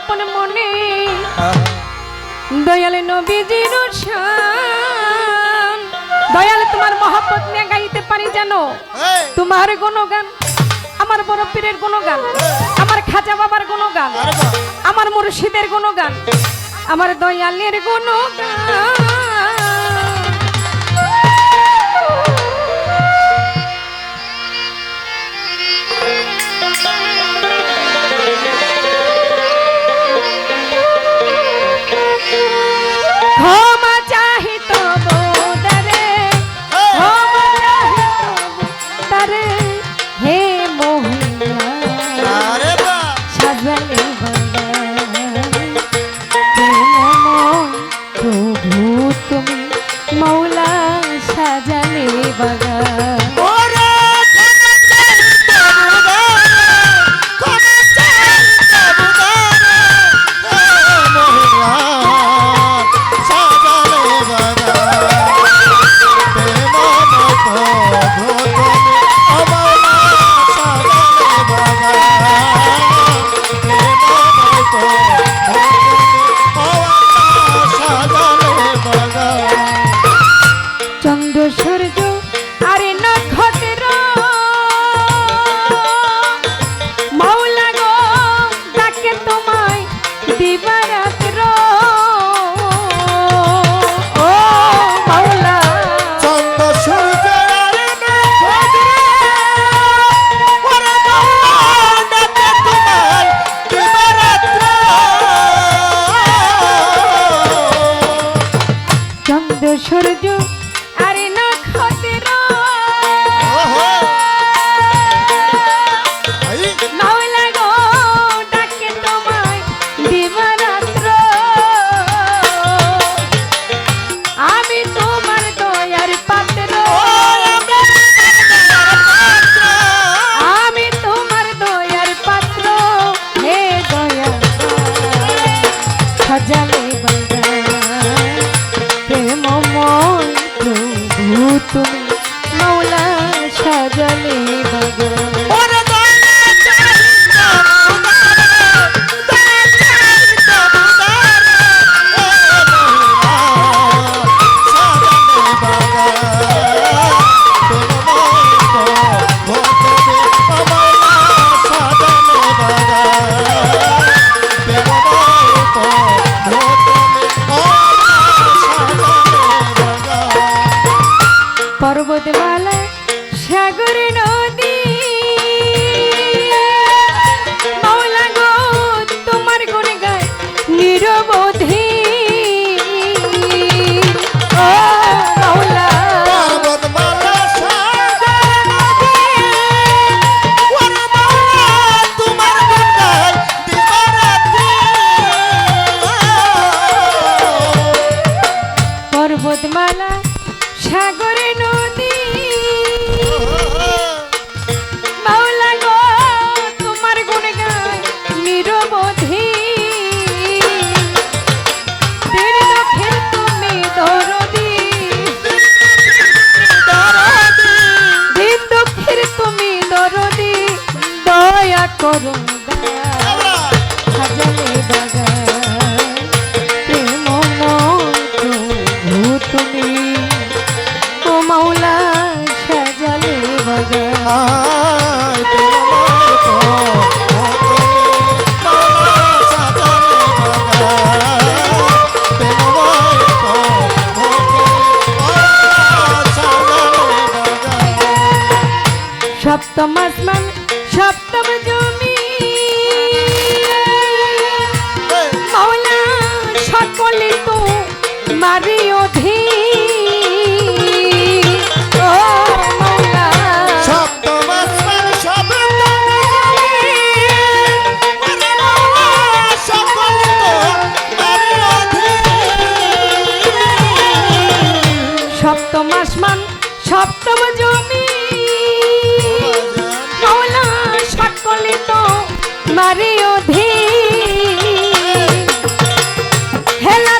আপন মনে। দয়াল নবীজির দয়াল তোমার মহাপত নিয়ে গাইতে পারি জানো তোমার গুণগান আমার বড় পীরের গুণগান আমার খাজা বাবার গুণগান আমার মুর্শিদের গুণগান আমার দয়ালের গুণগান। দিবারা bom সপ্তম জমি। মৌলা সকলে তো মারে অধি হেলা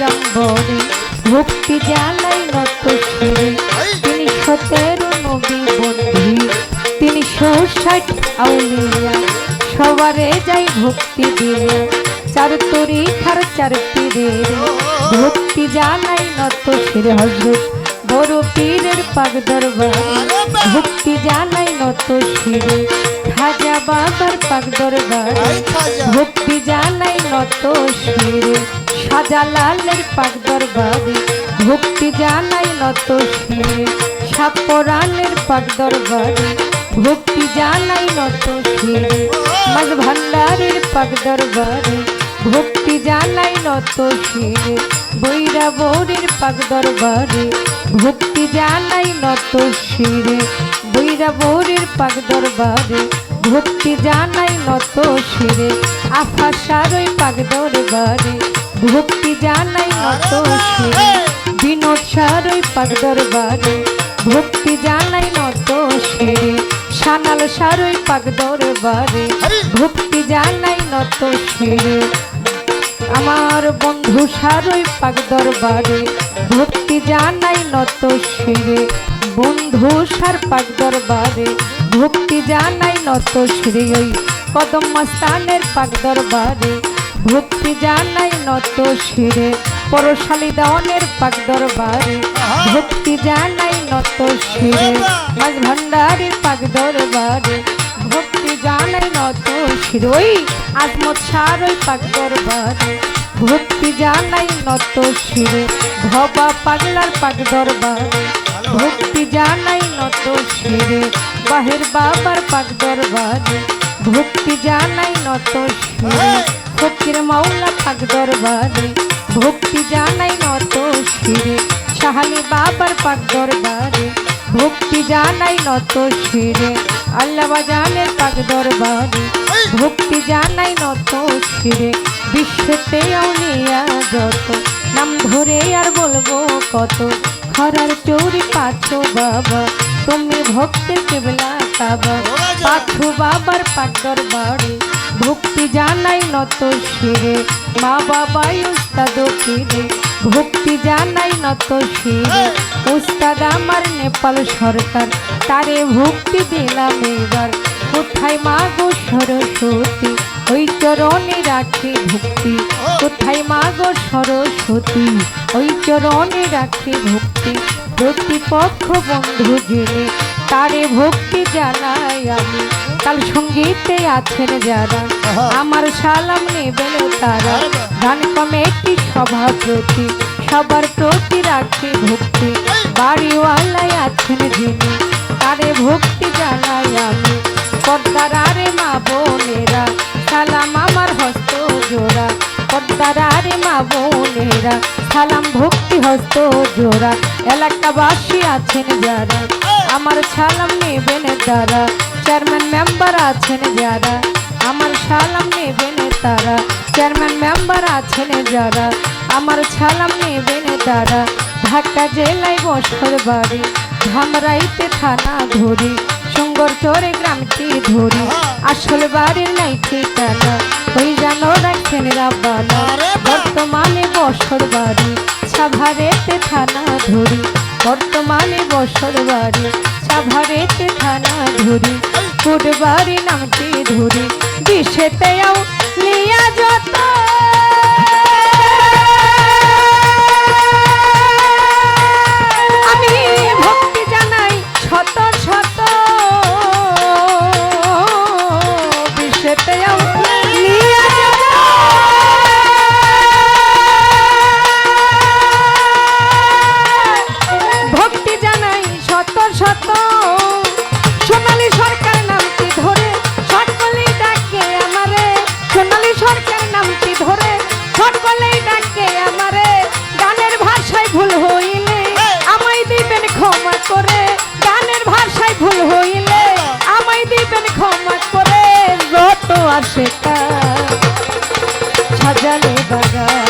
পয়গাম্বরে ভক্তি জ্বালাই নত শিরে তিনি সতেরো নবী বন্ধি তিনি ষাট আউলিয়া। সবারে যাই ভক্তি দিয়ে। চার তরি খার চার পীরের ভক্তি জানাই নত শিরে হজরত বড় পীরের পাক দরবার। ভক্তি জানাই নত শিরে খাজা বাবার পাক দরবার। ভক্তি জানাই নত শিরে সাজালালের পাক দরবারে ভক্তি জানাই নত শিরে সাপরানের পাক দরবারে ভক্তি জানাই নত শিরে মাঝ ভান্ডারের পাক দরবারে ভক্তি জানাই নত শিরে বৈরা বৌরের পাক দরবারে ভক্তি জানাই নত শিরে বৈরা বৌরের পাক দরবারে ভক্তি জানাই নত শিরে আফা সারই পাক দরবারে। ভক্তি জানাই নত শিরে, বিনোদ সারই পাক দরবারে। ভক্তি জানাই নত শিরে, সানাল সারই পাক দরবারে। ভক্তি জানাই নত শিরে, আমার বন্ধু সারই পাক দরবারে। ভক্তি জানাই নত শিরে, বন্ধু সার পাক দরবারে। ভক্তি জানাই নত শিরে ওই কদম মস্তানের পাক দরবারে। ভক্তি জানাই নত শিরে পরশালী দাওয়ানের পাক দরবারে। ভক্তি জানাই নত শিরে মাঝ ভান্ডারের পাক দরবারে। ভক্তি জানাই নত শিরে ওই আজমত সারই পাক দরবারে। ভক্তি জানাই নত শিরে ভবা পাগলার পাক দরবারে। ভক্তি জানাই নত শিরে বাহির বাবার পাক দরবারে। ভক্তি জানাই নত শিরে ফকির মাওলা পাক দরবারে। ভক্তি জানাই নত শিরে শাহালি বাবার পাক দরবারে। ভক্তি জানাই নত শিরে আল্লাহ বাজানের পাক দরবারে। ভক্তি জানাই নত শিরে বিশ্বতে আউলিয়া যত। নাম ধরে আর বলব কত। খরার চৌরি পাছো বাবা তুমি ভক্তের কেবলা কাবা পাছু বাবার পাক দরবারে ভক্তি জানাই নত শিরে। মা বাবাই উস্তাদ ফিরে ভক্তি জানাই নত শিরে। উস্তাদ আমার নেপাল সরকার তারে ভক্তি দিলাম এবার। কোথায় মা গো সরস্বতী ওই চরণে রাখি ভক্তি। কোথায় মা গো সরস্বতী ওই চরণে রাখি ভক্তি। প্রতিপক্ষ বন্ধু জেনে তারে ভক্তি জানাই আমি। কাল সঙ্গীতে আছেন যারা আমার সালাম নেবেন তারা। গান কমিটি সভাপতি সবার প্রতি রাখি ভক্তি। বাড়িওয়ালায় আছেন যিনি তারে ভক্তি জানাই আমি। পদ্মার আরে মা বোনেরা সালাম আমার হস্ত জোড়া। পদ্মার আরে মা বোনেরা, সালাম ভক্তি হস্ত জোড়া, এলাকাবাসী আছেন যারা, আমার সালাম নেবেন তারা চেয়ারম্যান মেম্বার আছেন যারা, আমার সালাম নেবেন তারা চেয়ারম্যান মেম্বার আছেন যারা, আমার সালাম নেবেন তারা, ঢাকা জেলায় বসর বাড়ি, ধামরাইতে থানা ধরি সুঙ্গর চরে গ্রামটি ধরি। আসল বাড়ির নাই ঠিকানা ওই জানো রাখেন রাব্বানা বর্তমানে বসর বাড়ি সাভারেতে থানা ধরি। বর্তমানে বসর বাড়ি সাভারেতে থানা ধরি। ফুটবাড়ি নামটি ধরি। দিশেতেও লিয়া যত আসে তা সাজালে বাগা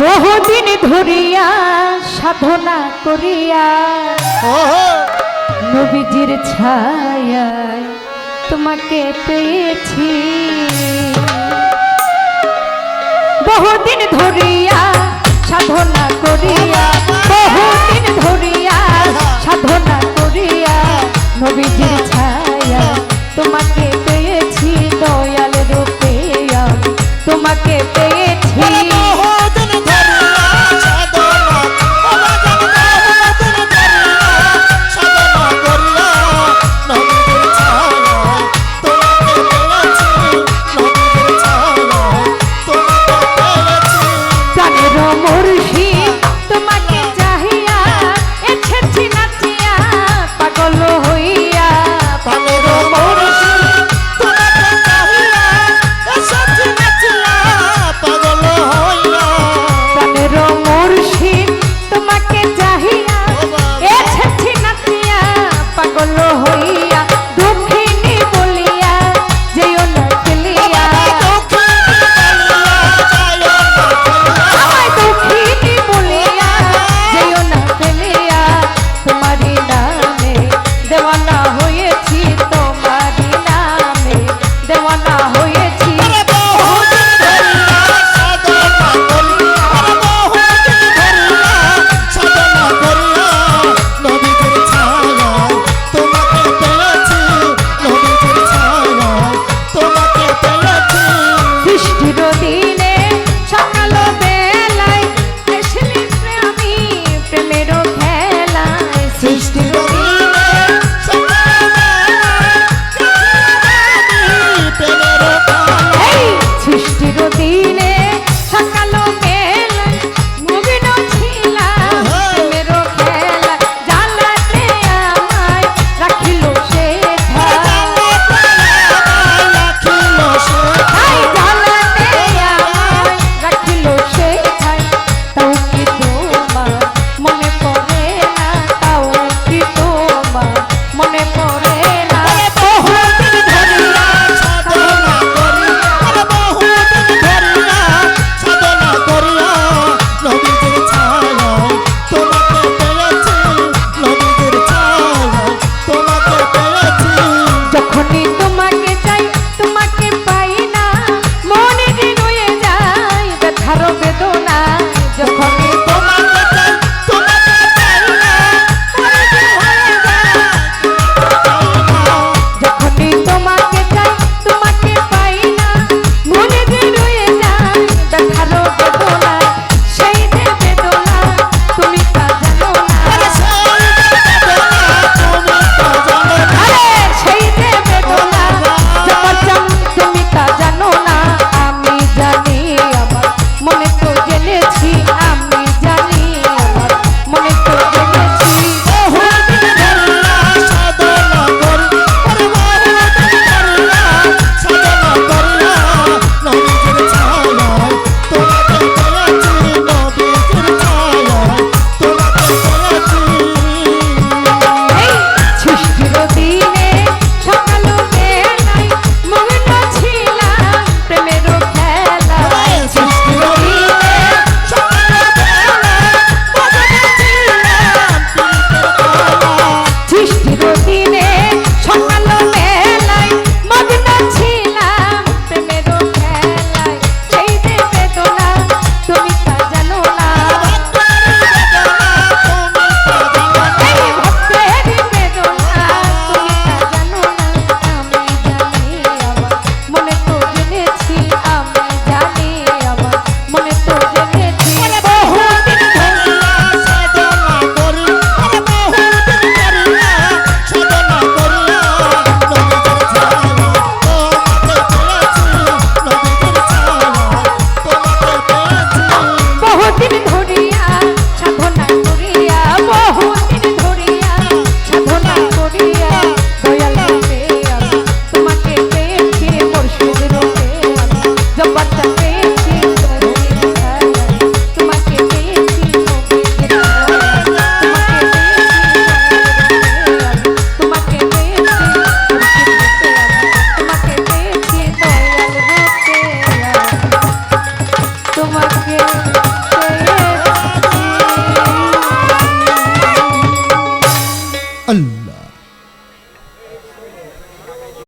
বহুদিন ধরিয়া সাধনা করিয়া নবীজির ছায় তোমাকে পেয়েছি। বহুদিন ধরিয়া সাধনা করিয়া বহুদিন ধরিয়া সাধনা করিয়া নবীজির ছায়া তোমাকে পেয়েছি। দয়াল রূপে তোমাকে পেয়েছি।